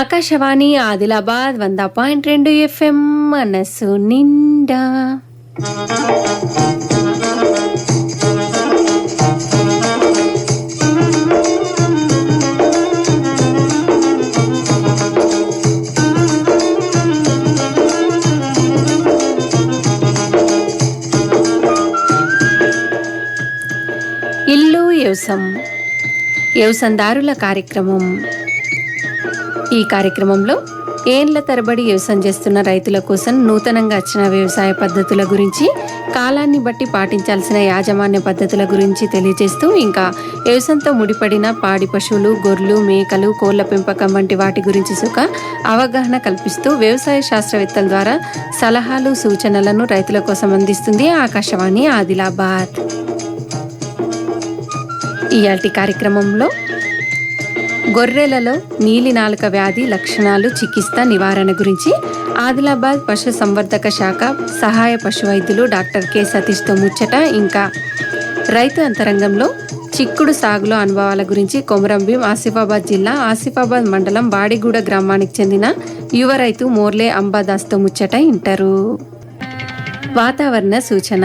ఆకాశవాణి ఆదిలాబాద్ వంద పాయింట్ రెండు ఎఫ్ఎం మనసు నిండా. ఇల్లు యవసం యవసందారుల కార్యక్రమం. ఈ కార్యక్రమంలో ఏండ్ల తరబడి వ్యవసాయం చేస్తున్న రైతుల కోసం నూతనంగా వచ్చిన వ్యవసాయ పద్ధతుల గురించి కాలాన్ని బట్టి పాటించాల్సిన యాజమాన్య పద్ధతుల గురించి తెలియజేస్తూ ఇంకా వ్యవసాయంతో ముడిపడిన పాడి పశువులు గొర్రెలు మేకలు కోళ్ళ పెంపకం వంటి వాటి గురించి సుఖ అవగాహన కల్పిస్తూ వ్యవసాయ శాస్త్రవేత్తల ద్వారా సలహాలు సూచనలను రైతుల కోసం అందిస్తుంది ఆకాశవాణి ఆదిలాబాద్. ఇయాల్టి కార్యక్రమంలో గొర్రెలలో నీలి నాలుక వ్యాధి లక్షణాలు చికిత్స నివారణ గురించి ఆదిలాబాద్ పశు సంవర్ధక శాఖ సహాయ పశు వైద్యులు డాక్టర్ కె సతీష్తో ముచ్చట. ఇంకా రైతు అంతరంగంలో చిక్కుడు సాగులో అనుభవాల గురించి కొమరంభీం ఆసిఫాబాద్ జిల్లా ఆసిఫాబాద్ మండలం బాడిగూడ గ్రామానికి చెందిన యువ రైతు మోర్లే అంబాదాస్తో ముచ్చట ఇంటారు. వాతావరణ సూచన.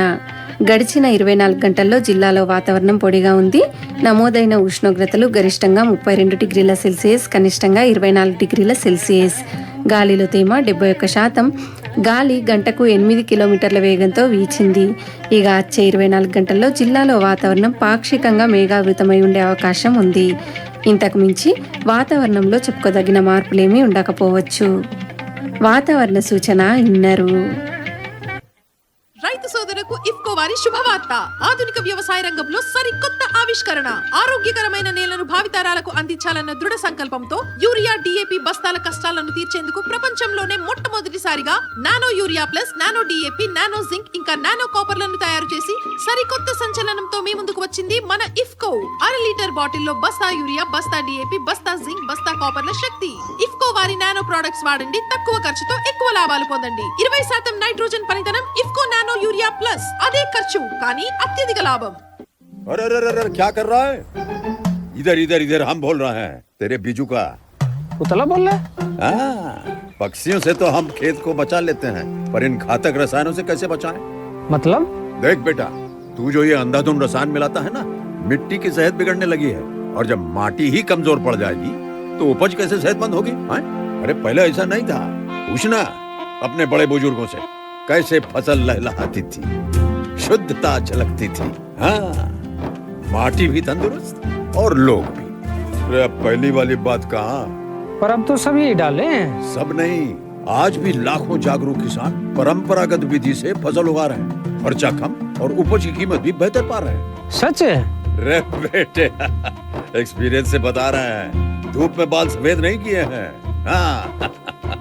గడిచిన ఇరవై నాలుగు గంటల్లో జిల్లాలో వాతావరణం పొడిగా ఉంది. నమోదైన ఉష్ణోగ్రతలు గరిష్టంగా ముప్పై రెండు డిగ్రీల సెల్సియస్ కనిష్టంగా ఇరవై నాలుగు డిగ్రీల సెల్సియస్. గాలిలో తేమ డెబ్బై ఒక్క శాతం. గాలి గంటకు ఎనిమిది కిలోమీటర్ల వేగంతో వీచింది. ఇక వచ్చే ఇరవై నాలుగు గంటల్లో జిల్లాలో వాతావరణం పాక్షికంగా మేఘావృతమై ఉండే అవకాశం ఉంది. ఇంతకు మించి వాతావరణంలో చెప్పుకోదగిన మార్పులేమీ ఉండకపోవచ్చు. వాతావరణ సూచన ఇన్నరు. వారి శుభవార్త. ఆధునిక వ్యవసాయ రంగంలో సరికొత్త ఆవిష్కరణ. ఆరోగ్యకరమైన నేలను భావితరాలకు అందించాలన్న దృఢ సంకల్పంతో యూరియా డిఏపి బస్తాల కష్టాలను తీర్చేందుకు ప్రపంచంలోనే మొట్టమొదటిసారిగా nano urea plus nano DAP nano zinc ఇంకా నానో కాపర్లను తయారు చేసి సరికొత్త సంచలనంతో మీ ముందుకు వచ్చింది మన ఇఫ్కో. అర లీటర్ బాటిల్లో బస్తా యూరియా బస్తా డిఏపి బస్తా జింక్ బస్తా కాపర్ల శక్తి. ఇఫ్కో వారి నానో ప్రొడక్ట్స్ వాడండి తక్కువ ఖర్చుతో ఎక్కువ లాభాలు పొందండి. ఇరవై శాతం నైట్రోజన్ పనితనం ఇఫ్ నానో యూరియా ప్లస్ అదే ఖర్చు కానీ అత్యధిక లాభం अरे अरे अरे अरे क्या कर रहा है इधर इधर इधर हम बोल रहे हैं तेरे बीजू का उतला बोल रहा है हाँ, पक्षियों से तो हम खेत को बचा लेते हैं पर इन घातक रसायनों से कैसे बचाएं? मतलब देख बेटा तू जो ये अंधाधुंध रसायन मिलाता है ना मिट्टी की सेहत बिगड़ने लगी है और जब माटी ही कमजोर पड़ जाएगी तो उपज कैसे सेहतमंद होगी हाँ? अरे पहले ऐसा नहीं था पूछना अपने बड़े बुजुर्गों से कैसे फ़सल लहलहाती थी? शुद्धता झलकती थी। हाँ माटी भी तंदुरुस्त और लोग भी। अरे पहली वाली बात कहाँ? पर तो सब यही डाले हैं। सब नहीं आज भी लाखों जागरूक किसान परंपरागत विधि से फ़सल उगा रहे हैं खर्चा कम और उपज की कीमत भी बेहतर पा रहे हैं। सच है? रे बेटे एक्सपीरियंस से बता रहे हैं। धूप में बाल सफ़ेद नहीं किए हैं। हाँ।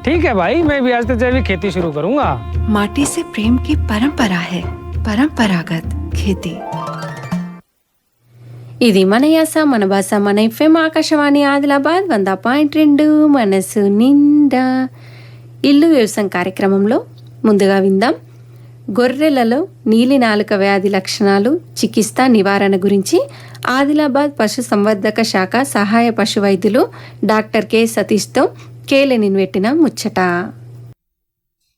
ठीक है भाई मैं भी आज से जैविक खेती शुरू करूंगा माटी से प्रेम की परंपरा है परंपरागत खेती ఇది మన యాస మన భాష మన ఎఫ్ఎం ఆకాశవాణి ఆదిలాబాద్ వంద పాయింట్ రెండు మనసు నిండా ఇల్లు వ్యవసాయం కార్యక్రమంలో ముందుగా విందాం గొర్రెలలో నీలి నాలుక వ్యాధి లక్షణాలు చికిత్స నివారణ గురించి ఆదిలాబాద్ పశు సంవర్ధక శాఖ సహాయ పశు వైద్యులు డాక్టర్ కె సతీష్తో కేలెనిన్ పెట్టిన ముచ్చట.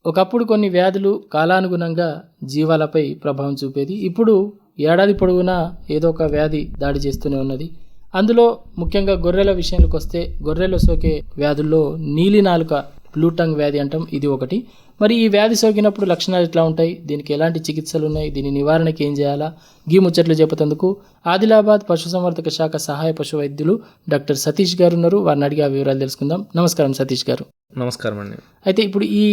ఒకప్పుడు కొన్ని వ్యాధులు కాలానుగుణంగా జీవాలపై ప్రభావం చూపేది. ఇప్పుడు ఏడాది పొడవునా ఏదో ఒక వ్యాధి దాడి చేస్తూనే ఉన్నది. అందులో ముఖ్యంగా గొర్రెల విషయానికి వస్తే గొర్రెలు సోకే వ్యాధుల్లో నీలి నాలుక బ్లూటంగ్ వ్యాధి అంటాం ఇది ఒకటి. మరి ఈ వ్యాధి సోకినప్పుడు లక్షణాలు ఎట్లా ఉంటాయి? దీనికి ఎలాంటి చికిత్సలు ఉన్నాయి? దీని నివారణకి ఏం చేయాలా? గీ ముచ్చట్లు చెబుతందుకు ఆదిలాబాద్ పశుసంవర్ధక శాఖ సహాయ పశు వైద్యులు డాక్టర్ సతీష్ గారు ఉన్నారు. వారిని అడిగి ఆ వివరాలు తెలుసుకుందాం. నమస్కారం సతీష్ గారు. నమస్కారం అండి. అయితే ఇప్పుడు ఈ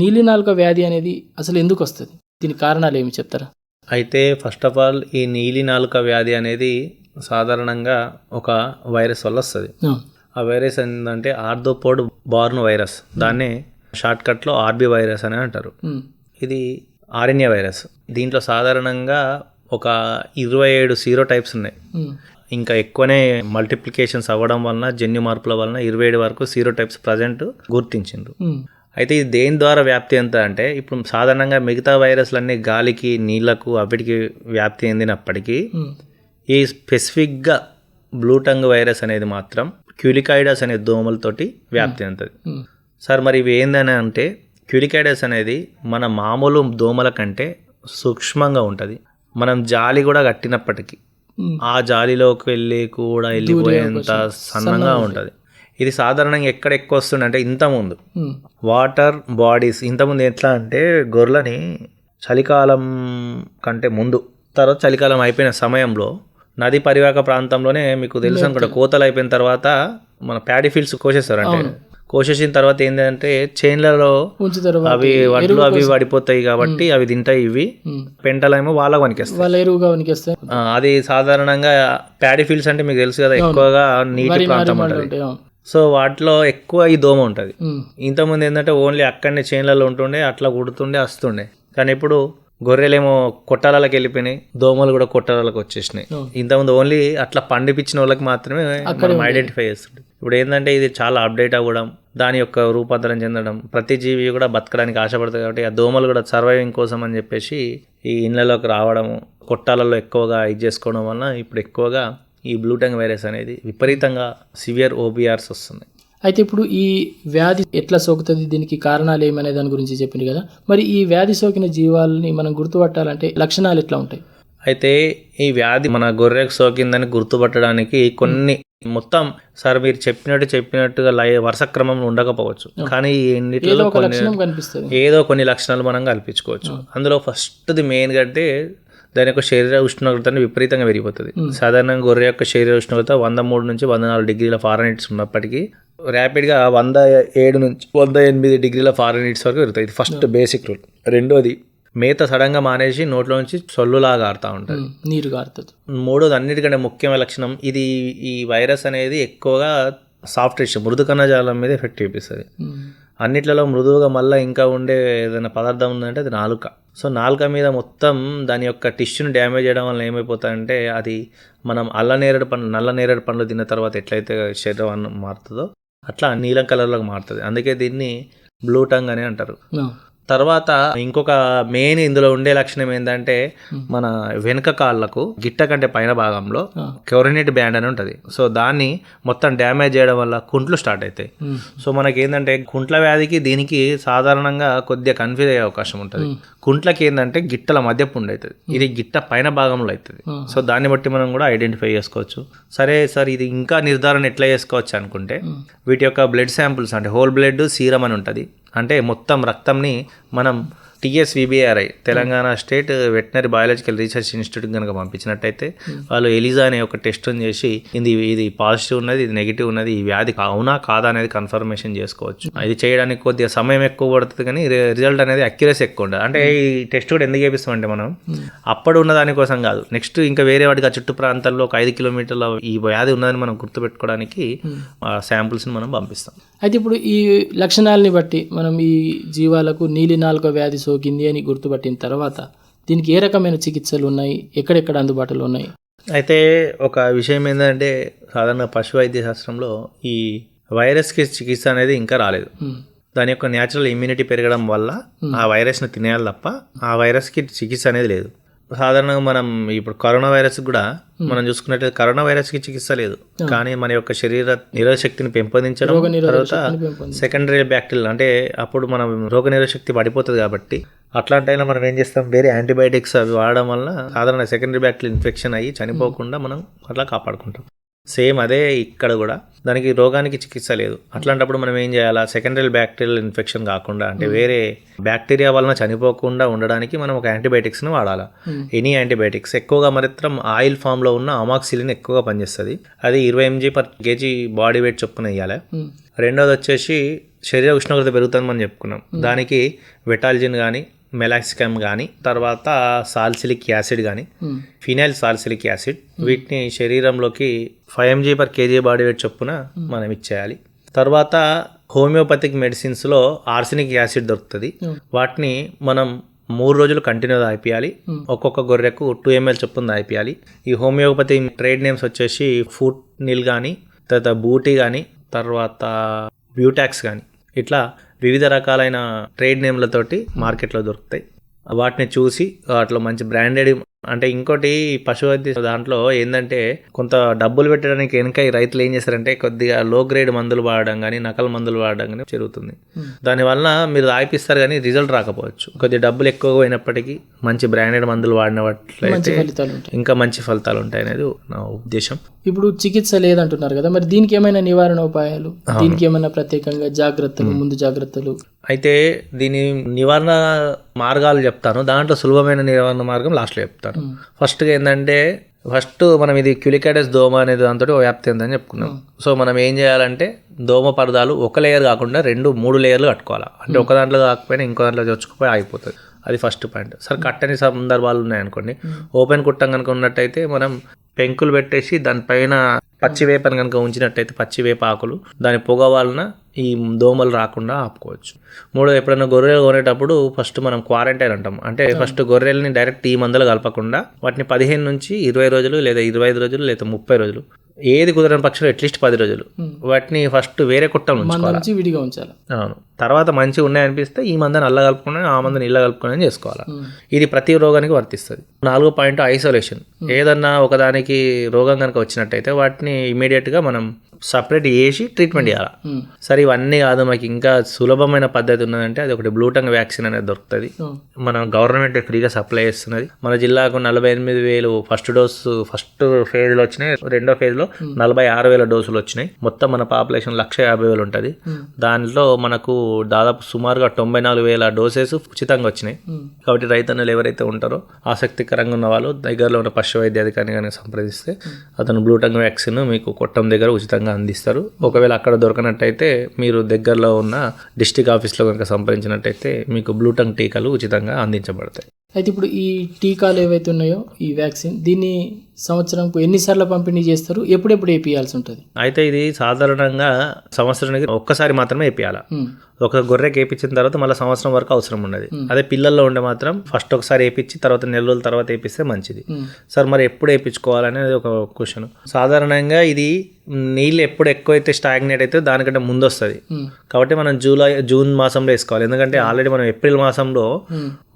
నీలి నాలుక వ్యాధి అనేది అసలు ఎందుకు వస్తుంది? దీని కారణాలు ఏమి చెప్తారా? అయితే ఫస్ట్ ఆఫ్ ఆల్ ఈ నీలి నాలుక వ్యాధి అనేది సాధారణంగా ఒక వైరస్ వల్ల వస్తుంది. ఆ, వైరస్ ఏంటంటే ఆర్థోపోడ్ బార్న్ వైరస్. దాన్నే షార్ట్ కట్లో ఆర్బి వైరస్ అని అంటారు. ఉమ్, ఇది ఆర్ఎన్ఏ వైరస్. దీంట్లో సాధారణంగా ఒక ఇరవై ఏడు సీరో టైప్స్ ఉన్నాయి. ఉమ్, ఇంకా ఎక్కువనే మల్టిప్లికేషన్స్ అవ్వడం వలన జన్యు మార్పుల వలన ఇరవై ఏడు వరకు సీరో టైప్స్ ప్రజెంట్ గుర్తించిండ్రు. ఉమ్, అయితే ఇది దేని ద్వారా వ్యాప్తి ఎంత అంటే ఇప్పుడు సాధారణంగా మిగతా వైరస్లన్నీ గాలికి నీళ్ళకు అవిటికి వ్యాప్తి చెందినప్పటికీ ఈ స్పెసిఫిక్గా బ్లూటంగ్ వైరస్ అనేది మాత్రం క్యూలికాయిడస్ అనే దోమలతోటి వ్యాప్తి చెందుతుంది ఉమ్, సార్ మరి ఇవి ఏందని అంటే క్యూలికాయిడస్ అనేది మన మామూలు దోమల కంటే సూక్ష్మంగా ఉంటుంది. మనం జాలి కూడా కట్టినప్పటికీ ఉమ్, ఆ జాలిలోకి వెళ్ళి కూడా వెళ్ళిపోయేంత. సన్నగా ఉంటుంది. ఇది సాధారణంగా ఎక్కడ ఎక్కువ వస్తుంది అంటే ఇంతకుముందు వాటర్ బాడీస్ ఇంతకుముందు ఎట్లా అంటే గొర్రెలని చలికాలం కంటే ముందు తర్వాత చలికాలం అయిపోయిన సమయంలో నది పరివాహక ప్రాంతంలోనే మీకు తెలుసు అనుకుంటా. కోతలు అయిపోయిన తర్వాత మన ప్యాడీ ఫీల్డ్స్ కోసేస్తారు అంటే. కోసేసిన తర్వాత ఏంటంటే చైన్లలో అవి వడ్లు అవి. పడిపోతాయి కాబట్టి అవి తింటాయి ఇవి. పెంటలేమో వాళ్ళకి వనికేస్తాయి వాళ్ళ ఎరువుగా వనికేస్తాయి అది సాధారణంగా ప్యాడీ ఫీల్డ్స్ అంటే మీకు తెలుసు కదా ఎక్కువగా నీటి ప్రాంతం ఉంటుంది. సో వాటిలో ఎక్కువ ఈ దోమ ఉంటుంది. ఇంతకుముందు ఏంటంటే ఓన్లీ అక్కడనే చైన్లలో ఉంటుండే అట్లా కుడుతుండే వస్తుండే కానీ ఇప్పుడు గొర్రెలేమో కొట్టాలకి వెళ్ళిపోయినాయి దోమలు కూడా కొట్టాలకు వచ్చేసినాయి. ఇంతకుముందు ఓన్లీ అట్లా పండిపించిన వాళ్ళకి మాత్రమే మనం ఐడెంటిఫై చేస్తుండే. ఇప్పుడు ఏంటంటే ఇది చాలా అప్డేట్ అవ్వడం దాని యొక్క రూపాంతరం చెందడం ప్రతి జీవి కూడా బతకడానికి ఆశపడుతుంది కాబట్టి ఆ దోమలు కూడా సర్వైవింగ్ కోసం అని చెప్పేసి ఈ ఇళ్ళలోకి రావడము కొట్టాలలో ఎక్కువగా ఇది చేసుకోవడం వలన ఇప్పుడు ఎక్కువగా ఈ బ్లూటంగ్ వైరస్ అనేది విపరీతంగా సివియర్ ఓబిఆర్స్ వస్తున్నాయి. అయితే ఇప్పుడు ఈ వ్యాధి ఎట్లా సోకుతుంది? దీనికి కారణాలు ఏమనే దాని గురించి చెప్పింది కదా. మరి ఈ వ్యాధి సోకిన జీవాలని మనం గుర్తుపట్టాలంటే లక్షణాలు ఎట్లా ఉంటాయి? అయితే ఈ వ్యాధి మన గొర్రెకు సోకిందని గుర్తుపట్టడానికి కొన్ని మొత్తం సార్ మీరు చెప్పినట్టు చెప్పినట్టుగా లై వరుస క్రమంలో ఉండకపోవచ్చు. కానీ ఎన్నిటిలో కొన్ని ఏదో కొన్ని లక్షణాలు మనం కల్పించుకోవచ్చు. అందులో ఫస్ట్ది మెయిన్గా అంటే దాని యొక్క శరీర ఉష్ణోగ్రత అనేది విపరీతంగా పెరిగిపోతుంది. సాధారణంగా గొర్రె యొక్క శరీర ఉష్ణోగ్రత వంద మూడు నుంచి వంద నాలుగు డిగ్రీల ఫారెన్హీట్స్ ఉన్నప్పటికీ ర్యాపిడ్గా వంద ఏడు నుంచి వంద ఎనిమిది డిగ్రీల ఫారెన్హీట్స్ వరకు పెరుగుతాయి. ఇది ఫస్ట్ బేసిక్ రూల్ రెండోది మేత సడన్గా మానేసి నోట్లో నుంచి సొల్లులాగా ఆడుతూ ఉంటుంది. నీరు గారుతుంది మూడోది అన్నిటికంటే ముఖ్యమైన లక్షణం ఇది ఈ వైరస్ అనేది ఎక్కువగా సాఫ్ట్ టిష్యూ మృదు కణజాలం మీద ఎఫెక్ట్ చూపిస్తుంది. అన్నిట్లలో మృదువుగా మళ్ళీ ఇంకా ఉండే ఏదైనా పదార్థం ఉందంటే అది నాలుక. సో నాలుక మీద మొత్తం దాని యొక్క టిష్యూని డ్యామేజ్ చేయడం వల్ల ఏమైపోతుందంటే అది మనం అల్ల నేరేడు పండ్లు నల్ల నేరేడు పండ్లు తిన్న తర్వాత ఎట్లయితే శరీరం మారుతుందో అట్లా నీలం కలర్లోకి మారుతుంది. అందుకే దీన్ని బ్లూ టంగ్ అని అంటారు. తర్వాత ఇంకొక మెయిన్ ఇందులో ఉండే లక్షణం ఏంటంటే మన వెనుక కాళ్ళకు గిట్ట కంటే పైన భాగంలో ఆ. కెవరినేట్ బ్యాండ్ అని ఉంటుంది. సో దాన్ని మొత్తం డ్యామేజ్ చేయడం వల్ల కుంట్లు స్టార్ట్ అవుతాయి. ఉమ్, సో మనకి ఏంటంటే కుంట్ల వ్యాధికి దీనికి సాధారణంగా కొద్దిగా కన్ఫ్యూజ్ అయ్యే అవకాశం ఉంటుంది. కుంట్లకి ఏంటంటే గిట్టల మధ్య పుండు అవుతుంది. ఇది గిట్ట పైన భాగంలో అవుతుంది. ఆ. సో దాన్ని బట్టి మనం కూడా ఐడెంటిఫై చేసుకోవచ్చు. సరే సార్ ఇది ఇంకా నిర్ధారణ ఎట్లా చేసుకోవచ్చు అనుకుంటే వీటి యొక్క బ్లడ్ శాంపుల్స్ అంటే హోల్ బ్లడ్ సీరం అని ఉంటుంది. అంటే మొత్తం రక్తంని మనం TSVBRI Telangana state veterinary biological research institute కనుక పంపించినట్టయితే వాళ్ళు ఎలిజా అనే ఒక టెస్ట్ చేసి ఇది ఇది పాజిటివ్ ఉన్నది ఇది నెగిటివ్ ఉన్నది ఈ వ్యాధి అవునా కాదా అనేది కన్ఫర్మేషన్ చేసుకోవచ్చు. ఇది చేయడానికి కొద్దిగా సమయం ఎక్కువ పడుతుంది కానీ రిజల్ట్ అనేది అక్యురసీ ఎక్కువ ఉంటుంది అంటే ఈ టెస్ట్ కూడా ఎందుకు చేపిస్తామంటే మనం అప్పుడు ఉన్న దానికోసం కాదు. నెక్స్ట్ ఇంకా వేరే వాటికి ఆ చుట్టూ ప్రాంతాల్లో ఒక ఐదు కిలోమీటర్ల ఈ వ్యాధి ఉన్నదని మనం గుర్తుపెట్టుకోవడానికి శాంపుల్స్ని మనం పంపిస్తాం. అయితే ఇప్పుడు ఈ లక్షణాలని బట్టి మనం ఈ జీవాలకు నీలి నాలుక వ్యాధి సోకింది అని గుర్తుపట్టిన తర్వాత దీనికి ఏ రకమైన చికిత్సలు ఉన్నాయి? ఎక్కడెక్కడ అందుబాటులో ఉన్నాయి? అయితే ఒక విషయం ఏంటంటే సాధారణ పశు వైద్య శాస్త్రంలో ఈ వైరస్కి చికిత్స అనేది ఇంకా రాలేదు. దాని యొక్క న్యాచురల్ ఇమ్యూనిటీ పెరగడం వల్ల ఆ వైరస్ని తినేయాలి తప్ప ఆ వైరస్కి చికిత్స అనేది లేదు. సాధారణంగా మనం ఇప్పుడు కరోనా వైరస్ కూడా మనం చూసుకున్నట్లయితే కరోనా వైరస్కి చికిత్స లేదు. కానీ మన యొక్క శరీర నిరోధ శక్తిని పెంపొందించడం. తర్వాత. సెకండరీ బ్యాక్టీరియల్ అంటే అప్పుడు మనం రోగ నిరోధక శక్తి పడిపోతుంది కాబట్టి అట్లాంటి అయినా మనం ఏం చేస్తాం? వేరే యాంటీబయాటిక్స్ అవి వాడడం వల్ల సాధారణ సెకండరీ బ్యాక్టీరియల్ ఇన్ఫెక్షన్ అయ్యి చనిపోకుండా మనం అట్లా కాపాడుకుంటాం. సేమ్ అదే ఇక్కడ కూడా. దానికి రోగానికి చికిత్స లేదు. అట్లాంటప్పుడు మనం ఏం చేయాలా? సెకండరీ బ్యాక్టీరియల్ ఇన్ఫెక్షన్ కాకుండా అంటే వేరే బ్యాక్టీరియా వలన చనిపోకుండా ఉండడానికి మనం ఒక యాంటీబయాటిక్స్ని వాడాలా? ఎనీ యాంటీబయాటిక్స్ ఎక్కువగా మాత్రం ఆయిల్ ఫామ్లో ఉన్న అమాక్సిలిన్ ఎక్కువగా పనిచేస్తుంది. అది ఇరవై mg per kg body weight చొప్పున వేయాలి ఉమ్, రెండోది వచ్చేసి శరీర ఉష్ణోగ్రత పెరుగుతుంది మనం చెప్పుకున్నాం దానికి వెటాల్జిన్ కానీ మెలాక్సికమ్ కానీ తర్వాత సాల్సిలిక్ యాసిడ్ కానీ ఉమ్, ఫినైల్ సాల్సిలిక్ యాసిడ్ వీటిని శరీరంలోకి five mg per kg body weight చొప్పున మనం ఇచ్చేయాలి. తర్వాత హోమియోపతిక్ మెడిసిన్స్లో ఆర్సినిక్ యాసిడ్ దొరుకుతుంది. వాటిని మనం మూడు రోజులు కంటిన్యూ తాగిపియాలి ఒక్కొక్క గొర్రెకు టూ ఎంఎల్ చొప్పున తాగిపియాలి ఈ హోమియోపతి ట్రేడ్ నేమ్స్ వచ్చేసి ఫుడ్ నిల్ కానీ తర్వాత బూటీ కానీ తర్వాత బ్యూటాక్స్ కానీ ఇట్లా వివిధ రకాలైన ట్రేడ్ నేమ్లతోటి మార్కెట్లో దొరుకుతాయి. వాటిని చూసి వాటిలో మంచి బ్రాండెడ్ అంటే ఇంకోటి పశు వైద్య దాంట్లో ఏంటంటే కొంత డబ్బులు పెట్టడానికి వెనక ఈ రైతులు ఏం చేస్తారంటే కొద్దిగా లో గ్రేడ్ మందులు వాడడం కానీ నకల మందులు వాడడం కానీ జరుగుతుంది. దానివల్ల మీరు ఆయిపిస్తారు కానీ రిజల్ట్ రాకపోవచ్చు. కొద్దిగా డబ్బులు ఎక్కువ పోయినప్పటికీ మంచి బ్రాండెడ్ మందులు మంచి వాడినట్లయితే ఫలితాలు ఉంటాయి. ఇంకా మంచి ఫలితాలు ఉంటాయి అనేది నా ఉద్దేశం. ఇప్పుడు చికిత్స లేదంటున్నారు కదా మరి దీనికి ఏమైనా నివారణ ఉపాయాలు? దీనికి ఏమైనా ప్రత్యేకంగా జాగ్రత్తలు ముందు జాగ్రత్తలు? అయితే దీని నివారణ మార్గాలు చెప్తాను. దాంట్లో సులభమైన నివారణ మార్గం లాస్ట్లో చెప్తాను. ఫస్ట్గా ఏంటంటే ఫస్ట్ మనం ఇది క్యూలికాడస్ దోమ అనేది దాంతో వ్యాప్తి ఉందని చెప్పుకున్నాం. సో మనం ఏం చేయాలంటే దోమ పరదాలు ఒక లేయర్ కాకుండా రెండు మూడు లేయర్లు కట్టుకోవాలి. అంటే ఒక దాంట్లో కాకపోయినా ఇంకో దాంట్లో చొచ్చుకుపోయి ఆగిపోతుంది. అది ఫస్ట్ పాయింట్. సరే కట్టని సందర్భాలు ఉన్నాయనుకోండి. ఓపెన్ కుట్టం కనుక ఉన్నట్టయితే మనం పెంకులు పెట్టేసి దానిపైన పచ్చి వేపని కనుక ఉంచినట్టయితే పచ్చి వేప ఆకులు దాని పొగ వలన ఈ దోమలు రాకుండా ఆపుకోవచ్చు. మూడో ఎప్పుడైనా గొర్రెలు కొనేటప్పుడు ఫస్ట్ మనం క్వారంటైన్ అంటాం. అంటే ఫస్ట్ గొర్రెల్ని డైరెక్ట్ ఈ మందులు కలపకుండా వాటిని పదిహేను నుంచి ఇరవై రోజులు లేదా ఇరవై ఐదు రోజులు లేదా ముప్పై రోజులు ఏది కుదరని పక్షంలో అట్లీస్ట్ పది రోజులు. వాటిని ఫస్ట్ వేరే కుట్టలు మన ఉంచుకోవాలి? విడిగా ఉంచాలి. అవును. తర్వాత మంచిగా ఉన్నాయనిపిస్తే ఈ మందని అల్ల కలుపుకుని ఆ మందని ఇళ్ళ కలుపుకుని చేసుకోవాలి? ఇది ప్రతి రోగానికి వర్తిస్తుంది. నాలుగో పాయింట్ ఐసోలేషన్. ఏదన్నా ఒకదానికి రోగం కనుక వచ్చినట్టయితే వాటిని immediate గా మనం సపరేట్ చేసి ట్రీట్మెంట్ చేయాలి. సరే ఇవన్నీ కాదు మాకు ఇంకా సులభమైన పద్ధతి ఉన్నదంటే అది ఒకటి బ్లూటంగ్ వ్యాక్సిన్ అనేది దొరుకుతుంది. మన గవర్నమెంట్ ఫ్రీగా సప్లై చేస్తున్నది. మన జిల్లాకు నలభై ఎనిమిది వేలు ఫస్ట్ డోసు ఫస్ట్ ఫేజ్లో వచ్చినాయి. రెండో ఫేజ్లో నలభై ఆరు వేల డోసులు వచ్చినాయి మొత్తం మన పాపులేషన్ లక్ష యాభై వేలు ఉంటుంది. దాంట్లో మనకు దాదాపు సుమారుగా తొంభై నాలుగు వేల డోసెస్ ఉచితంగా వచ్చినాయి. కాబట్టి రైతన్నులు ఎవరైతే ఉంటారో ఆసక్తికరంగా ఉన్న వాళ్ళు దగ్గరలో ఉన్న పశు వైద్య అధికారిని కనుక సంప్రదిస్తే అతను బ్లూటంగ్ వ్యాక్సిన్ మీకు కొట్టం దగ్గర ఉచితంగా అందిస్తారు. ఒకవేళ అక్కడ దొరకనట్టయితే మీరు దగ్గరలో ఉన్న డిస్టిక్ ఆఫీస్లో కనుక సంప్రదించినట్టయితే మీకు బ్లూటంగ్ టీకాలు ఉచితంగా అందించబడతాయి. అయితే ఇప్పుడు ఈ టీకాలు ఏవైతే ఉన్నాయో ఈ వ్యాక్సిన్ దీన్ని సంవత్సరంకు ఎన్నిసార్లు పంపిణీ చేస్తారు? ఎప్పుడెప్పుడు వేపియాల్సి ఉంటుంది? అయితే ఇది సాధారణంగా సంవత్సరానికి ఒక్కసారి మాత్రమే వేపియాలి. ఒక గొర్రెకి వేపించిన తర్వాత మళ్ళీ సంవత్సరం వరకు అవసరం ఉండదు అదే పిల్లల్లో ఉండే మాత్రం ఫస్ట్ ఒకసారి వేపించి తర్వాత నెల రోజుల తర్వాత వేపిస్తే మంచిది. సార్ మరి ఎప్పుడు వేయించుకోవాలనేది ఒక క్వశ్చన్. సాధారణంగా ఇది నీళ్ళు ఎప్పుడు ఎక్కువైతే స్టాగ్నేట్ అయితే దానికంటే ముందు వస్తుంది. కాబట్టి మనం జూలై జూన్ మాసంలో వేసుకోవాలి. ఎందుకంటే ఆల్రెడీ మనం ఏప్రిల్ మాసంలో.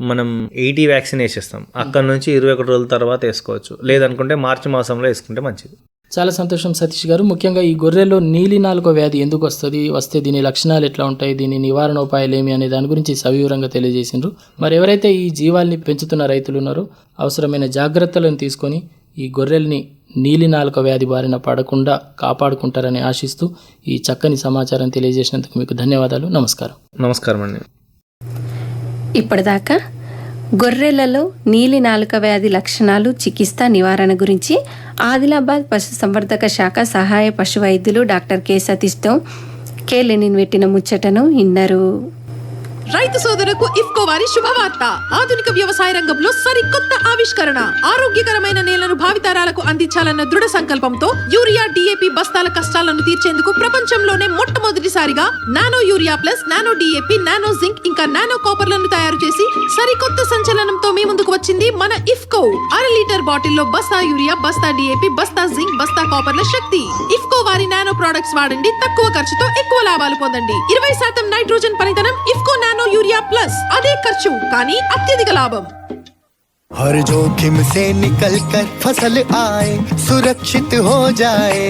మనం ఎయిటీ వ్యాక్సిన్ వేసేస్తాం అక్కడ నుంచి ఇరవై ఒకటి రోజుల తర్వాత వేసుకోవచ్చు. లేదనుకుంటే మార్చి మాసంలో వేసుకుంటే మంచిది. చాలా సంతోషం సతీష్ గారు. ముఖ్యంగా ఈ గొర్రెలో నీలి నాలుక వ్యాధి ఎందుకు వస్తుంది? వస్తే దీని లక్షణాలు ఎట్లా ఉంటాయి? దీని నివారణ ఉపాయాలు ఏమి అనే దాని గురించి సవివరంగా తెలియజేసిండ్రు. మరి ఎవరైతే ఈ జీవాల్ని పెంచుతున్న రైతులు ఉన్నారో అవసరమైన జాగ్రత్తలను తీసుకొని ఈ గొర్రెల్ని నీలి నాలుక వ్యాధి బారిన పడకుండా కాపాడుకుంటారని ఆశిస్తూ ఈ చక్కని సమాచారం తెలియజేసినందుకు మీకు ధన్యవాదాలు. నమస్కారం. నమస్కారం అండి. ఇప్పటిదాకా గొర్రెలలో నీలి నాలుక వ్యాధి లక్షణాలు చికిత్స నివారణ గురించి ఆదిలాబాద్ పశు సంవర్ధక శాఖ సహాయ పశు వైద్యులు డాక్టర్ కె సతీష్తో కే లెనిన్ పెట్టిన ముచ్చటను విన్నారు. రైతు సోదరులకు ఇఫ్కో వారి శుభవార్త. ఆధునిక వ్యవసాయ రంగంలో సరికొత్త ఆవిష్కరణ. ఆరోగ్యకరమైన నేలను భావితరాలకు అందించాలన్న దృఢ సంకల్పంతో యూరియా డిఏపి బస్తాల కష్టాలను తీర్చేందుకు ప్రపంచంలోనే మొట్టమొదటిసారిగా nano urea plus nano DAP nano zinc ఇంకా నానో కాపర్లను తయారు చేసి సరికొత్త సంచలనంతో మీ ముందుకు వచ్చింది మన ఇఫ్కో. అర లీటర్ బాటిల్లో బస్తా యూరియా బస్తా డిఏపి బస్తా జింక్ బస్తా కాపర్ల శక్తి. ఇఫ్కో వారి నానో ప్రొడక్ట్స్ వాడండి తక్కువ ఖర్చుతో ఎక్కువ లాభాలు పొందండి. ఇరవై శాతం నైట్రోజన్ పనితనం IFFCO nano యూరియా ప్లస్ అదే ఖర్చు కానీ అత్యధిక లాభం हर जोखिम से निकल कर फसल आए सुरक्षित हो जाए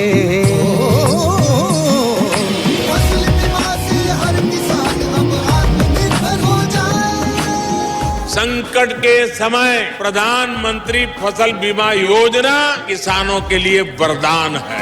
फसल बीमा से हर किसान अब आत्मनिर्भर हो जाए संकट के समय प्रधानमंत्री फसल बीमा योजना किसानों के लिए वरदान है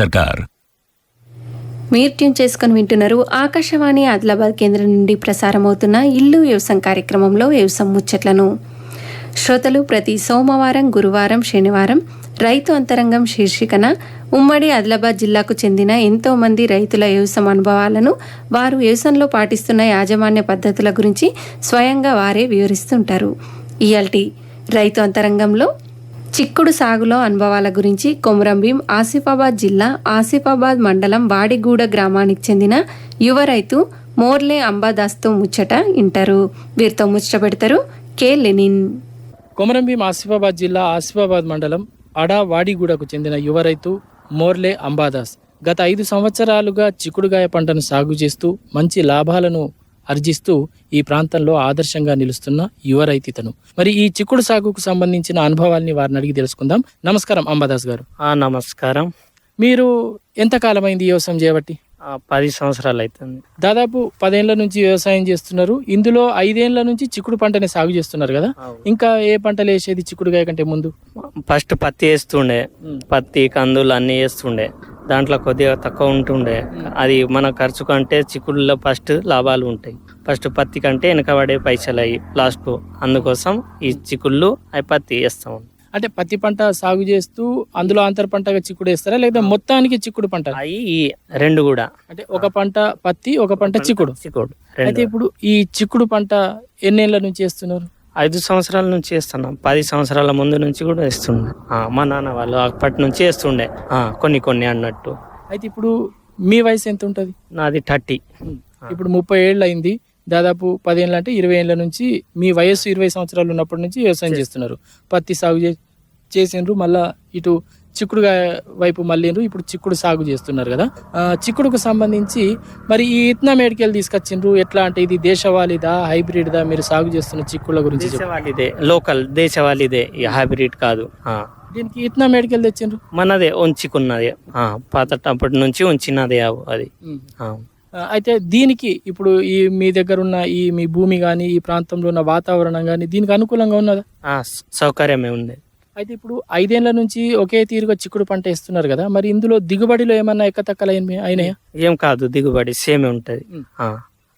సర్కార్. మీరు ట్యూన్ చేసుకుని వింటున్నారు ఆకాశవాణి ఆదిలాబాద్ కేంద్రం నుండి ప్రసారమవుతున్న ఇల్లు వ్యవసాయం కార్యక్రమంలో వ్యవసాయం ముచ్చట్లను. శ్రోతలు ప్రతి సోమవారం గురువారం శనివారం రైతు అంతరంగం శీర్షికన ఉమ్మడి ఆదిలాబాద్ జిల్లాకు చెందిన ఎంతోమంది రైతుల వ్యవసాయం అనుభవాలను వారు వ్యవసాయంలో పాటిస్తున్న యాజమాన్య పద్ధతుల గురించి స్వయంగా వారే వివరిస్తుంటారు. ఇయల్టీ రైతు అంతరంగంలో చిక్కుడు సాగులో అనుభవాల గురించి కొమురంభీం ఆసిఫాబాద్ జిల్లా ఆసిఫాబాద్ మండలం వాడిగూడ గ్రామానికి చెందిన యువ రైతు మోర్లే అంబాదాస్తో ముచ్చట ఇంటారు. వీరితో ముచ్చట పెడతారు కె లెనిన్. కొమరంభీం ఆసిఫాబాద్ జిల్లా ఆసిఫాబాద్ మండలం అడా వాడిగూడకు చెందిన యువ రైతు మోర్లే అంబాదాస్ గత ఐదు సంవత్సరాలుగా చిక్కుడుగాయ పంటను సాగు చేస్తూ మంచి లాభాలను ఆర్జిస్తూ ఈ ప్రాంతంలో ఆదర్శంగా నిలుస్తున్న యువ రైతు ఇతను మరి ఈ చిక్కుడు సాగుకు సంబంధించిన అనుభవాల్ని వారిని అడిగి తెలుసుకుందాం. నమస్కారం అంబాదాస్ గారు. నమస్కారం. మీరు ఎంతకాలమైంది ఈ వ్యవసాయం చేయబట్టి? పది సంవత్సరాలు అవుతుంది దాదాపు పదేళ్ళ నుంచి వ్యవసాయం చేస్తున్నారు. ఇందులో ఐదేళ్ళ నుంచి చిక్కుడు పంటని సాగు చేస్తున్నారు కదా? ఇంకా ఏ పంటలు వేసేది చిక్కుడుగాయ కంటే ముందు? ఫస్ట్ పత్తి వేస్తుండే. పత్తి కందులు అన్ని వేస్తుండే. దాంట్లో కొద్దిగా తక్కువ ఉంటుండే. అది మన ఖర్చు కంటే చిక్కుడులో ఫస్ట్ లాభాలు ఉంటాయి. ఫస్ట్ పత్తి కంటే వెనకబడే పైసలు అయ్యి లాస్ట్. అందుకోసం ఈ చిక్కుళ్ళు అవి పత్తి వేస్తాం. అంటే పత్తి పంట సాగు చేస్తూ అందులో అంతర పంటగా చిక్కుడు వేస్తారా లేదా మొత్తానికి చిక్కుడు పంట అవి రెండు కూడా. అంటే ఒక పంట పత్తి ఒక పంట చిక్కుడు. చిక్కుడు. అయితే ఇప్పుడు ఈ చిక్కుడు పంట ఎన్నేళ్ళ నుంచి వేస్తున్నారు? ఐదు సంవత్సరాల నుంచి వేస్తున్నాం. పది సంవత్సరాల ముందు నుంచి కూడా వేస్తుండే. మా నాన్న వాళ్ళు అప్పటి నుంచి వేస్తుండే. కొన్ని కొన్ని అన్నట్టు. అయితే ఇప్పుడు మీ వయసు ఎంత ఉంటుంది? నాది థర్టీ. ఇప్పుడు ముప్పై ఏళ్ళు అయింది. దాదాపు పదేళ్ళు అంటే ఇరవై ఏళ్ళ నుంచి మీ వయస్సు ఇరవై సంవత్సరాలు ఉన్నప్పటి నుంచి వ్యవసాయం చేస్తున్నారు. పత్తి సాగు చేసిండ్రు మళ్ళా ఇటు చిక్కుడుగా వైపు మళ్ళీండ్రు ఇప్పుడు చిక్కుడు సాగు చేస్తున్నారు కదా. చిక్కుడుకు సంబంధించి మరి ఈ ఇత్నా మేడికెళ్ళి తీసుకొచ్చిండ్రు ఎట్లా అంటే ఇది దేశవాళిదా హైబ్రిడ్దా మీరు సాగు చేస్తున్న చిక్కుళ్ళ గురించి. దేశవాళిదే లోకల్ దేశవాళిదే హైబ్రిడ్ కాదు. దీనికి ఇత్నా మేడికెళ్ళి తెచ్చిండ్రు? మనదే ఉంచుకున్నది ఆ, పాతటప్పటి నుంచి ఉంచినదే అది. అయితే దీనికి ఇప్పుడు ఈ మీ దగ్గర ఉన్న ఈ మీ భూమి కానీ ఈ ప్రాంతంలో ఉన్న వాతావరణం కానీ దీనికి అనుకూలంగా ఉన్నదా? సౌకర్యమే ఉంది. అయితే ఇప్పుడు ఐదేళ్ళ నుంచి ఒకే తీరుగా చిక్కుడు పంట వేస్తున్నారు కదా మరి ఇందులో దిగుబడిలో ఏమన్నా ఎక్కతక్కలు అయిన- అయినాయా? ఏం కాదు దిగుబడి సేమే ఉంటది.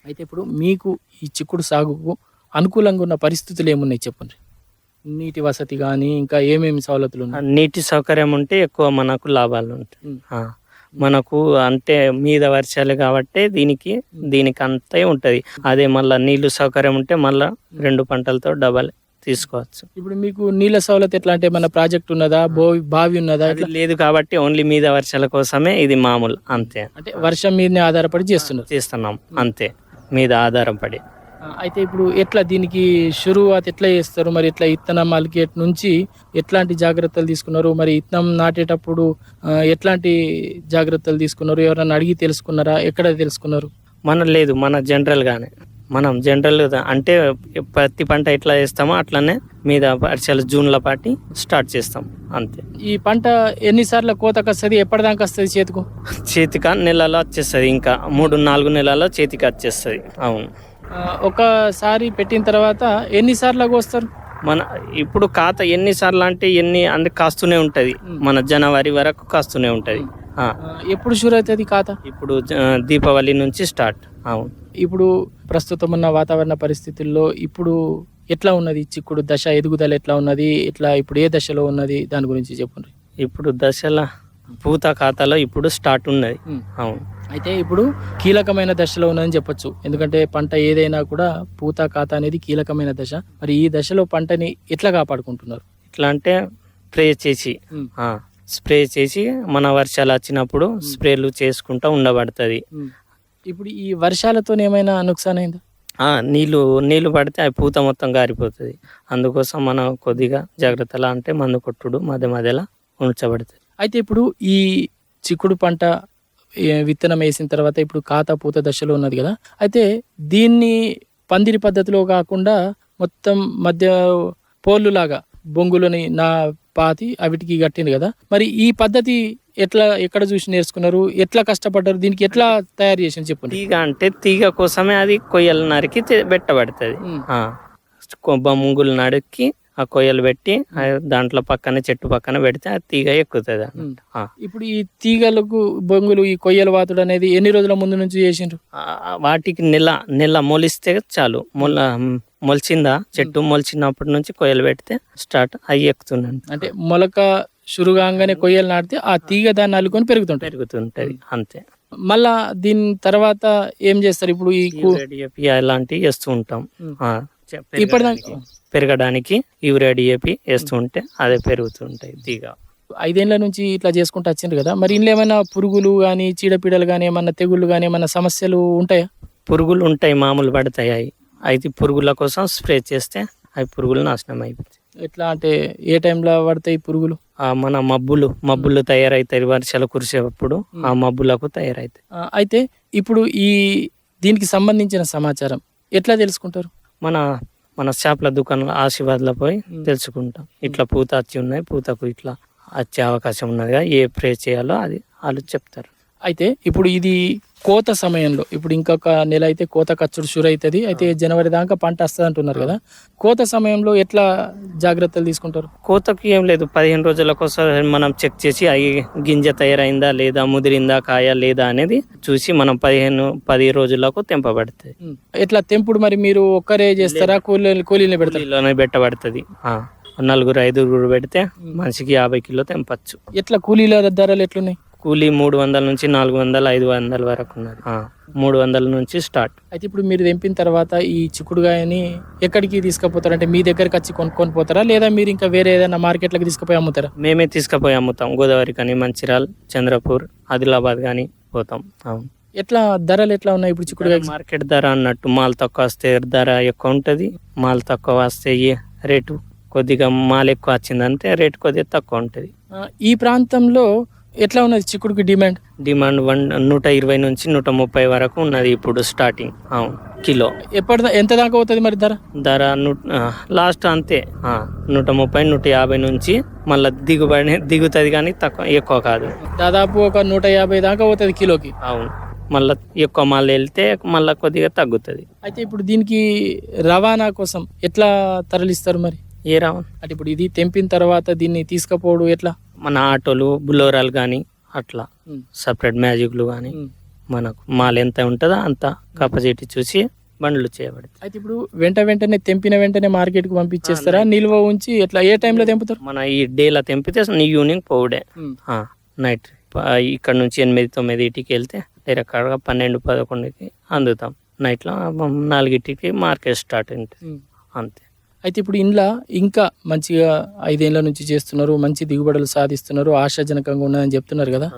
అయితే ఇప్పుడు మీకు ఈ చిక్కుడు సాగుకు అనుకూలంగా ఉన్న పరిస్థితులు ఏమున్నాయి చెప్పండి? నీటి వసతి కానీ ఇంకా ఏమేమి ఉన్నాయి? నీటి సౌకర్యం ఉంటే ఎక్కువ మనకు లాభాలు ఉంటాయి. మనకు అంటే మీద వర్షాలు కాబట్టి దీనికి దీనికి అంతే ఉంటది. అదే మళ్ళా నీళ్ళు సౌకర్యం ఉంటే మళ్ళా రెండు పంటలతో డబల్ తీసుకోవచ్చు. ఇప్పుడు మీకు నీళ్ళ సవలత ఎట్లా అంటే మన ప్రాజెక్ట్ ఉన్నదా? బోవి ఉన్నదా? లేదు కాబట్టి ఓన్లీ మీద వర్షాల కోసమే ఇది మామూలు అంతే. అంటే వర్షం మీదనే ఆధారపడి చేస్తున్నారు. చేస్తున్నాం అంతే. మీద ఆధారపడి. అయితే ఇప్పుడు ఎట్లా దీనికి షురువాత్ ఎట్లా చేస్తారు? మరి ఎట్లా ఇత్తనం అలికేట్ నుంచి ఎట్లాంటి జాగ్రత్తలు తీసుకున్నారు? మరి ఇత్తనం నాటేటప్పుడు ఎట్లాంటి జాగ్రత్తలు తీసుకున్నారు? ఎవరైనా అడిగి తెలుసుకున్నారా? ఎక్కడ తెలుసుకున్నారు? మన లేదు మన జనరల్ గానే. మనం జనరల్ అంటే పత్తి పంట ఎట్లా చేస్తామో అట్లనే మీద వర్షాలు జూన్ల పాటి స్టార్ట్ చేస్తాం అంతే. ఈ పంట ఎన్నిసార్లు కోతకు వస్తుంది? ఎప్పటిదాకా వస్తుంది చేతికు? చేతిక నెలలో వచ్చేస్తుంది ఇంకా మూడు నాలుగు నెలల్లో చేతికి వచ్చేస్తుంది అవును. ఒకసారి పెట్టిన తర్వాత ఎన్నిసార్లు కోస్తారు? మన ఇప్పుడు ఖాత ఎన్నిసార్లు అంటే ఎన్ని అంటే కాస్తూనే ఉంటది. మన జనవరి వరకు కాస్తూనే ఉంటది. ఎప్పుడు షూర్ అవుతుంది ఖాతా? ఇప్పుడు దీపావళి నుంచి స్టార్ట్. అవును. ఇప్పుడు ప్రస్తుతం ఉన్న వాతావరణ పరిస్థితుల్లో ఇప్పుడు ఎట్లా ఉన్నది? చిక్కుడు దశ ఎదుగుదల ఎట్లా ఉన్నది? ఇట్లా ఇప్పుడు ఏ దశలో ఉన్నది? దాని గురించి చెప్పండి. ఇప్పుడు దశల పూత ఖాతాలో ఇప్పుడు స్టార్ట్ ఉన్నది. అవును. అయితే ఇప్పుడు కీలకమైన దశలో ఉన్నదని చెప్పొచ్చు. ఎందుకంటే పంట ఏదైనా కూడా పూత ఖాతా అనేది కీలకమైన దశ. మరి ఈ దశలో పంటని ఎట్లా కాపాడుకుంటున్నారు? ఎట్లా అంటే స్ప్రే చేసి ఆ, స్ప్రే చేసి మన వర్షాలు వచ్చినప్పుడు స్ప్రేలు చేసుకుంటా ఉండబడుతుంది. ఇప్పుడు ఈ వర్షాలతో ఏమైనా నుక్సాన్ అయిందా? ఆ, నీళ్ళు నీళ్ళు పడితే ఆ పూత మొత్తం గారిపోతుంది. అందుకోసం మనం కొద్దిగా జాగ్రత్తలా అంటే మందు కొట్టుడు మధ్య మధ్యలో ఉంచబడుతుంది. అయితే ఇప్పుడు ఈ చిక్కుడు పంట విత్తనం వేసిన తర్వాత ఇప్పుడు ఖాతా పూత దశలో ఉన్నది కదా. అయితే దీన్ని పందిరి పద్ధతిలో కాకుండా మొత్తం మధ్య పోళ్ళులాగా బొంగులని నా పాతి అవిటికి కట్టింది కదా. మరి ఈ పద్ధతి ఎట్లా ఎక్కడ చూసి నేర్చుకున్నారు? ఎట్లా కష్టపడ్డారు? దీనికి ఎట్లా తయారు చేసి చెప్పండి. తీగ అంటే తీగ కోసమే అది కొయ్యలు నరికి పెట్టబడుతుంది. కొబ్బ ముంగులు నరికి ఆ కొయ్యలు పెట్టి దాంట్లో పక్కన చెట్టు పక్కన పెడితే ఆ తీగ ఎక్కుతుంది. ఇప్పుడు ఈ తీగలకు బొంగులు ఈ కొయ్యల వాతుడు అనేది ఎన్ని రోజుల ముందు నుంచి చేసిండ్రు? వాటికి నెల నెల మొలిస్తే చాలు. మొల మొలిచిందా? చెట్టు మొలిచినప్పటి నుంచి కొయ్యలు పెడితే స్టార్ట్ అయ్యి ఎక్కుతున్నాను అంటే మొలక షురుగాగానే కొయ్యలు నాటితే ఆ తీగ దాన్ని అల్లుకొని పెరుగుతుంటాయి పెరుగుతుంటది అంతే. మళ్ళా దీని తర్వాత ఏం చేస్తారు ఇప్పుడు ఈ అలాంటివి వేస్తూ ఉంటాం. ఇప్పటిదాకా- పెరగడానికి- యూరియా డిఏపి వేస్తూ ఉంటే అదే పెరుగుతుంటాయి తీగ ఐదేళ్ళ నుంచి ఇట్లా చేసుకుంటూ వచ్చిండ్రు కదా మరి ఇంట్లో ఏమైనా పురుగులు కానీ చీడపీడలు కానీ ఏమన్నా తెగుళ్ళు కానీ ఏమన్నా సమస్యలు ఉంటాయా? పురుగులు ఉంటాయి మామూలు పడతాయి అవి. అయితే పురుగుల కోసం స్ప్రే చేస్తే అవి పురుగులు నాశనం అయిపోతాయి. ఎట్లా అంటే ఏ టైంలో పడతాయి పురుగులు? ఆ మన మబ్బులు మబ్బులు తయారవుతాయి వర్షాలు కురిసేటప్పుడు. ఆ మబ్బులకు తయారవుతాయి అయితే ఇప్పుడు ఈ దీనికి సంబంధించిన సమాచారం ఎట్లా తెలుసుకుంటారు? మన మన చేపల దుకాణంలో ఆశీర్వాద్లో పోయి తెలుసుకుంటాం. ఇట్లా పూత వచ్చి ఉన్నాయి పూతకు ఇట్లా వచ్చే అవకాశం ఉన్నదిగా ఏ ప్రే చేయాలో అది వాళ్ళు చెప్తారు. అయితే ఇప్పుడు ఇది కోత సమయంలో ఇప్పుడు ఇంకొక నెల అయితే కోత ఖర్చుడు షురు అవుతుంది అయితే జనవరి దాకా పంట వస్తుంది అంటున్నారు కదా. కోత సమయంలో ఎట్లా జాగ్రత్తలు తీసుకుంటారు? కోతకి ఏం లేదు పదిహేను రోజులకు ఒకసారి మనం చెక్ చేసి అవి గింజ తయారైందా లేదా ముదిరిందా కాయ లేదా అనేది చూసి మనం పదిహేను పది రోజులకు తెంపబడుతుంది ఎట్లా తెంపుడు మరి మీరు? ఒక్కరే చేస్తారా? కూలీ కూలీని పెడతారు? పెట్టబడుతుంది. ఆ, నలుగురు ఐదుగురు పెడితే మనిషికి యాభై కిలో తెంపచ్చు. ఎట్లా కూలీల ధరలు ఎట్లున్నాయి? కూలీ మూడు వందల నుంచి నాలుగు వందల ఐదు వందల వరకు ఉన్నది. మూడు వందల నుంచి స్టార్ట్. అయితే ఇప్పుడు మీరు తెంపిన తర్వాత ఈ చిక్కుడుగాయని ఎక్కడికి తీసుకుపోతారు? అంటే మీ దగ్గరకు వచ్చి కొనుక్కొని పోతారా? లేదా మీరు ఇంకా వేరే ఏదైనా మార్కెట్లకు తీసుకుపోయి అమ్ముతారా? మేమే తీసుకుపోయి అమ్ముతాం. గోదావరి కానీ మంచిర్యాల్ చంద్రపూర్ ఆదిలాబాద్ కానీ పోతాం. అవును. ఎట్లా ధరలు ఎట్లా ఉన్నాయి ఇప్పుడు చిక్కుడుగాయ? మార్కెట్ ధర అన్నట్టు మాల్ తక్కువ వస్తే ధర ఎక్కువ ఉంటుంది. మాల్ తక్కువ వస్తే రేటు కొద్దిగా మాల్ ఎక్కువ వచ్చిందంటే రేటు కొద్దిగా తక్కువ ఉంటుంది. ఈ ప్రాంతంలో ఎట్లా ఉన్నది చిక్కుడుకి డిమాండ్? డిమాండ్ వన్ నూట ఇరవై నుంచి నూట ముప్పై వరకు ఉన్నది ఇప్పుడు స్టార్టింగ్ అవును కిలో. ఎప్పటి ఎంత దాకా అవుతుంది మరి ధర? ధర లాస్ట్ అంతే నూట ముప్పై నూట యాభై నుంచి మళ్ళీ దిగుబడి దిగుతుంది కానీ తక్కువ ఎక్కువ కాదు. దాదాపు ఒక నూట యాభై దాకా అవుతుంది కిలోకి? అవును. మళ్ళీ ఎక్కువ మళ్ళీ వెళ్తే మళ్ళీ కొద్దిగా తగ్గుతుంది. అయితే ఇప్పుడు దీనికి రవాణా కోసం ఎట్లా తరలిస్తారు మరి? ఏ రావన్ అంటే ఇప్పుడు ఇది తెంపిన తర్వాత దీన్ని తీసుకుపోవడం ఎట్లా? మన ఆటోలు బులోరాలు కానీ అట్లా సపరేట్ మ్యాజిక్లు కానీ మనకు మాల్ ఎంత ఉంటుందో అంత కెపాసిటీ చూసి బండ్లు చేయబడతాయి. అయితే ఇప్పుడు వెంట వెంటనే తెంపిన వెంటనే మార్కెట్కి పంపించేస్తారా నిల్వ ఉంచి ఎట్లా ఏ టైంలో తెంపుతారు? మన ఈ డేలా తెంపితే నీ ఈవినింగ్ పోవుడే. ఆ, నైట్. ఇక్కడ నుంచి ఎనిమిది తొమ్మిది ఇంటికి వెళ్తే డైరెక్ట్గా పన్నెండు పదకొండుకి అందుతాం. నైట్లో నాలుగింటికి మార్కెట్ స్టార్ట్ ఉంటుంది అంతే. అయితే ఇప్పుడు ఇంట్లో ఇంకా మంచిగా ఐదేళ్ళ నుంచి చేస్తున్నారు మంచి దిగుబడులు సాధిస్తున్నారు ఆశాజనకంగా ఉన్నదని చెప్తున్నారు కదా.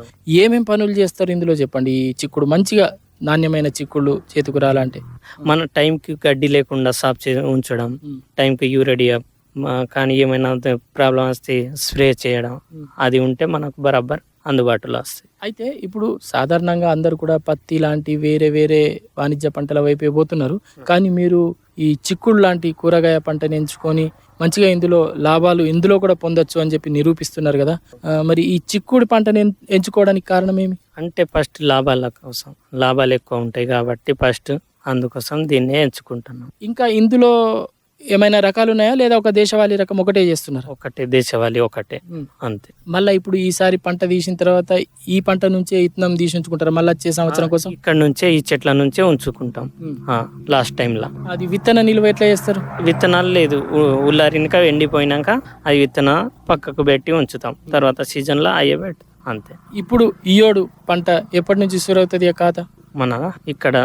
ఏమేం పనులు చేస్తారు ఇందులో చెప్పండి? ఈ చిక్కుడు మంచిగా నాణ్యమైన చిక్కుళ్ళు చేతికి రాలంటే. మన టైంకి గడ్డి లేకుండా సాఫ్ చే ఉంచడం టైంకి యూరియడియా కానీ ఏమైనా ప్రాబ్లం వస్తే స్ప్రే చేయడం అది ఉంటే మనకు బరాబర్ అందుబాటులో వస్తాయి. అయితే ఇప్పుడు సాధారణంగా అందరు కూడా పత్తి లాంటి వేరే వేరే వాణిజ్య పంటల వైపే పోతున్నారు. కానీ మీరు ఈ చిక్కుడు లాంటి కూరగాయ పంటని ఎంచుకొని మంచిగా ఇందులో లాభాలు ఇందులో కూడా పొందొచ్చు అని చెప్పి నిరూపిస్తున్నారు కదా. మరి ఈ చిక్కుడు పంటని ఎంచుకోవడానికి కారణం ఏమి? అంటే ఫస్ట్ లాభాల కోసం లాభాలు ఎక్కువ ఉంటాయి కాబట్టి ఫస్ట్ అందుకోసం దీన్నే ఎంచుకుంటున్నాం. ఇంకా ఇందులో ఏమైనా రకాలు ఉన్నాయా లేదా ఒక దేశవాళీ రకం ఒకటే చేస్తున్నారు? ఒకటే దేశవాళీ ఒకటే. అంతే. మళ్ళీ ఇప్పుడు ఈసారి పంట తీసిన తర్వాత ఈ పంట నుంచే ఇత్తనం తీసి ఉంచుకుంటారు మళ్ళీ వచ్చే సంవత్సరం కోసం? ఇక్కడ నుంచే ఈ చెట్ల నుంచే ఉంచుకుంటాం. లాస్ట్ టైంలో. అది విత్తన నిల్వ ఎట్లా చేస్తారు? విత్తనాలు లేదు. ఉల్లారినక ఎండిపోయినాక అవి విత్తన పక్కకు పెట్టి ఉంచుతాం. తర్వాత సీజన్లో అయ్యే పెట్టి అంతే. ఇప్పుడు ఇయోడు పంట ఎప్పటి నుంచి ఆ ఖాతా? మన ఇక్కడ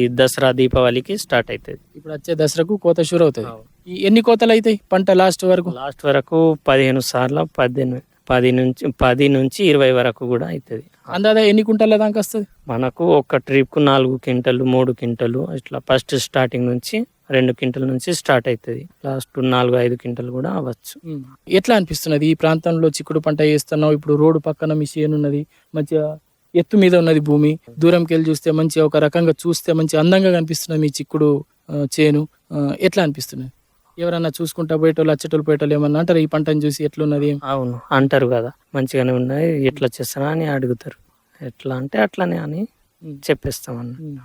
ఈ దసరా దీపావళికి స్టార్ట్ అవుతుంది ఇప్పుడు వచ్చే దసరాకు కోత షురు అవుతుంది. ఈ ఎన్ని కోతలు అవుతాయి పంట లాస్ట్ వరకు? లాస్ట్ వరకు పదిహేను సార్లు పద్దెనిమిది పది నుంచి పది నుంచి ఇరవై వరకు కూడా అవుతుంది అందాదా ఎన్ని కుంటల దాకా వస్తుంది? మనకు ఒక ట్రిప్కు నాలుగు క్వింటలు మూడు క్వింటలు ఇట్లా ఫస్ట్ స్టార్టింగ్ నుంచి రెండు క్వింటల నుంచి స్టార్ట్ అవుతుంది లాస్ట్ నాలుగు ఐదు క్వింటలు కూడా అవ్వచ్చు. ఎట్లా అనిపిస్తున్నది? ఈ ప్రాంతంలో చిక్కుడు పంట వేస్తున్నావు ఇప్పుడు రోడ్డు పక్కన మీ చేను ఉన్నది మంచిగా ఎత్తు మీద ఉన్నది భూమి. దూరంకి వెళ్ళి చూస్తే మంచిగా ఒక రకంగా చూస్తే మంచి అందంగా కనిపిస్తున్నది మీ చిక్కుడు చేను ఎట్లా అనిపిస్తున్నది ఎవరన్నా చూసుకుంటా పోయేటోళ్ళు వచ్చేటోళ్ళు పోయేటోళ్ళు ఏమన్నా అంటారు? ఈ పంటను చూసి ఎట్లున్నది? అవును అంటారు కదా. మంచిగానే ఉన్నాయి. ఎట్లా చేస్తానా అని అడుగుతారు. ఎట్లా అంటే అట్లనే అని చెప్పేస్తామన్న.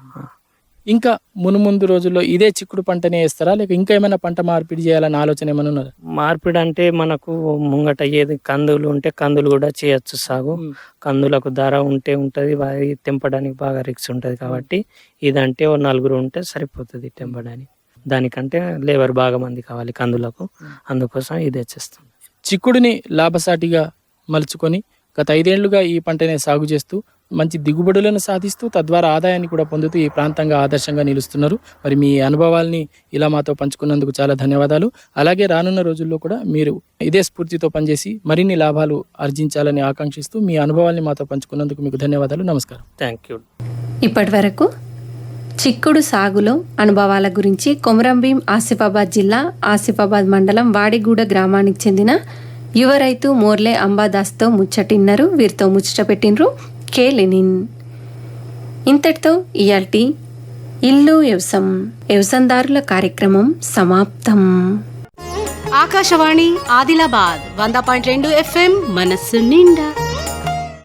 ఇంకా మునుముందు రోజుల్లో ఇదే చిక్కుడు పంటనే వేస్తారా? లేక ఇంకా ఏమైనా పంట మార్పిడి చేయాలన్న ఆలోచన ఏమైనా ఉన్నదా? మార్పిడి అంటే మనకు ముంగట ఏది కందులు ఉంటే కందులు కూడా చేయొచ్చు సాగు. కందులకు ధర ఉంటే ఉంటుంది తెంపడానికి బాగా రిక్స్ ఉంటుంది కాబట్టి ఇదంటే ఓ నలుగురు ఉంటే సరిపోతుంది తెంపడానికి. దానికంటే లేబర్ బాగా మంది కావాలి కందులకు. అందుకోసం ఇదే చేస్తాం. చిక్కుడుని లాభసాటిగా మలుచుకొని గత ఐదేళ్ళుగా ఈ పంటనే సాగు చేస్తూ మంచి దిగుబడులను సాధిస్తూ తద్వారా ఆదాయాన్ని కూడా పొందుతూ ఈ ప్రాంతంగా ఆదర్శంగా నిలుస్తున్నారు. మరి మీ అనుభవాల్ని ఇలా మాతో పంచుకున్నందుకు చాలా ధన్యవాదాలు. అలాగే రానున్న రోజుల్లో కూడా మీరు ఇదే స్ఫూర్తితో పనిచేసి మరిన్ని లాభాలు ఆర్జించాలని ఆకాంక్షిస్తూ మీ అనుభవాల్ని మాతో పంచుకున్నందుకు మీకు ధన్యవాదాలు. నమస్కారం. థ్యాంక్ యూ ఇప్పటి వరకు చిక్కుడు సాగులో అనుభవాల గురించి కొమరంభీం ఆసిఫాబాద్ జిల్లా ఆసిఫాబాద్ మండలం వాడిగూడ గ్రామానికి చెందిన యువ రైతు మోర్లే అంబాదాస్తో ముచ్చటిన్నారు. వీరితో ముచ్చట పెట్టినరు కే లెనిన్. ఇంతటితో ఇయాల్టి ఇల్లు వ్యవసం వ్యవసందారుల కార్యక్రమం సమాప్తం. ఆకాశవాణి ఆదిలాబాద్ వంద పాయింట్ రెండు ఎఫ్ఎం మనస్సు నిండా.